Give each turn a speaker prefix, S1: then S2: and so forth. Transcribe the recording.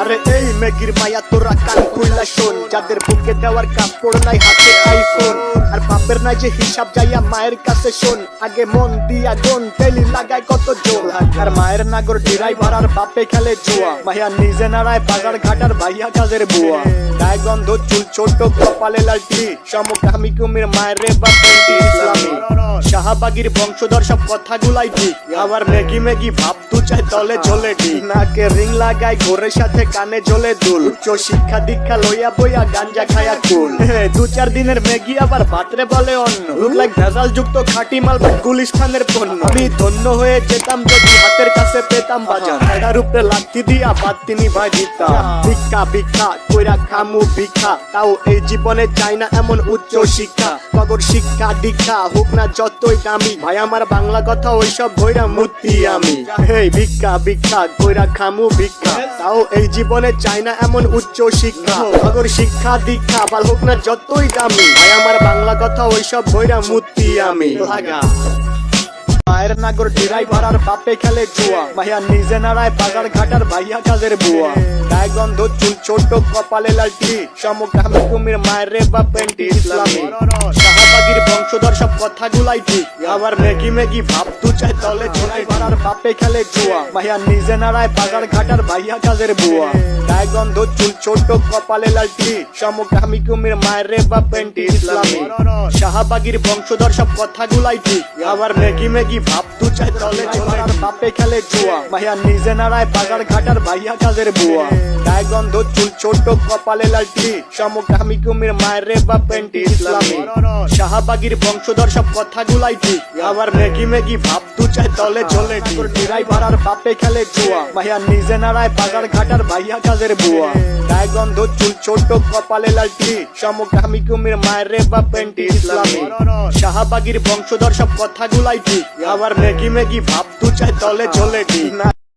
S1: আরে এই মেগির মায়া তোরা কান খুইলা শোন। যাদের বুকে দেওয়ার কাপড় নাই, হাতে আইফোন। আর বাপের নাই যে হিসাব যাইয়া মায়ের কাছে শোন আগে মন দিয়া গুন তেলি লাগায় কত জোর আর মায়ের নাগর ড্রাইভার আর বাপে খেলে জুয়া। মাইয়া নিজে নাড়ায় বাজার ঘাটার ভাইয়া কাজের বুয়া। গায়ে গন্ধ, চুল ছোট, কপালে লালটি। সমকামী কুমির, মায়ের রে বাপেন্টি ইসলামী। শাহবাগির বংশধর সব কথাগুলাই ঠিক। আবার মেগি মেগি ভাব তু চাই দলে চলে ঠিক নাকে রিং লাগাই ঘোরের সাথে কানে জ্বলে দুল। শিক্ষা দীক্ষা লইয়া বইয়া গাঞ্জা খায়া কুল। দু চার দিনের মেগি আবার ভাতরে বলে অন্য। লুক লাইক ভেজাল যুক্ত খাঁটি মাল বা গুলিস্তানের পণ্য। আমি ধন্য হয়ে যেতাম যদি হাতের কাছে পেতাম বাজার। এটার উপরে লাঠি দিয়া বাদ তিনি ভাই দিতাম ভিক্ষা ভিক্ষা কইরা খামু ভিক্ষা। তাও এই জীবনে চাই না এমন উচ্চ শিক্ষা। নগর শিক্ষা দীক্ষা হোক না যতই দামি। ভাই আমার বাংলা কথা ওইসব ভৈরা মূর্তি আমি। হেই ভিক্ষা ভিক্ষা কইরা খামু ভিক্ষা। তাও এই জীবনে চাই না এমন উচ্চ শিক্ষা। নগর শিক্ষা দীক্ষা বাল হোক না যতই দামি। ভাই আমার বাংলা কথা ওইসব ভৈরা মূর্তি আমি। লাগা মায়ের নাগর ড্রাইভার আর বাপে খেলে জুয়া। ভাইয়া নিজে নাড়ায় বাজার ঘাটার ভাইয়া কাজের বুয়া। গায়ে গন্ধ, চুল ছোট, কপালে লালটি। সমকামী কুমির মায়ের রে বাপেন্টি ইসলামী। শাহবাগির বংশধর সব কথাগুলাই ঠিক। আবার মেগি মেগি ভাব তু চাই বাপে খেলে জুয়া। ভাইয়া নিজে নাড়ায় বাজার ঘাটার ভাইয়া কাজের বুয়া। গায়ে গন্ধ, চুল ছোট, কপালে লালটি। সমকামী কুমির মায়ের রে বাপেন্টি ইসলামী। শাহবাগির বংশধর সব কথাগুলাই ঠিক। আবার মেগি মেগি ভাব তু চাই তলে চলার বাপে খেলে জুয়া। ভাইয়া নিজে নাড়ায় বাজার ঘাটার ভাইয়া কাজের বুয়া। গায়ে গন্ধ, চুল ছোট, কপালে লালটি সমকামী কুমির, মায়ের রে বাপেন্টি ইসলামী শাহবাগির বংশধর সব কথাগুলাই ঠিক। আবার মেগি মেগি ভাব চাই তলে চলে ড্রাইভার আর বাপে খেলে জুয়া। ভাইয়া নিজে নাড়ায় বাজার ঘাটার ভাইয়া কাজের বুয়া। গায়ে গন্ধ, চুল ছোট, কপালে লালটি সমকামী কুমির, মায়ের রে বাপেন্টি ইসলামী শাহবাগির বংশধর সব কথাগুলাই ঠিক। আবার মেগি মেগি ভাব তু চাই তলে চলে ঠিক না।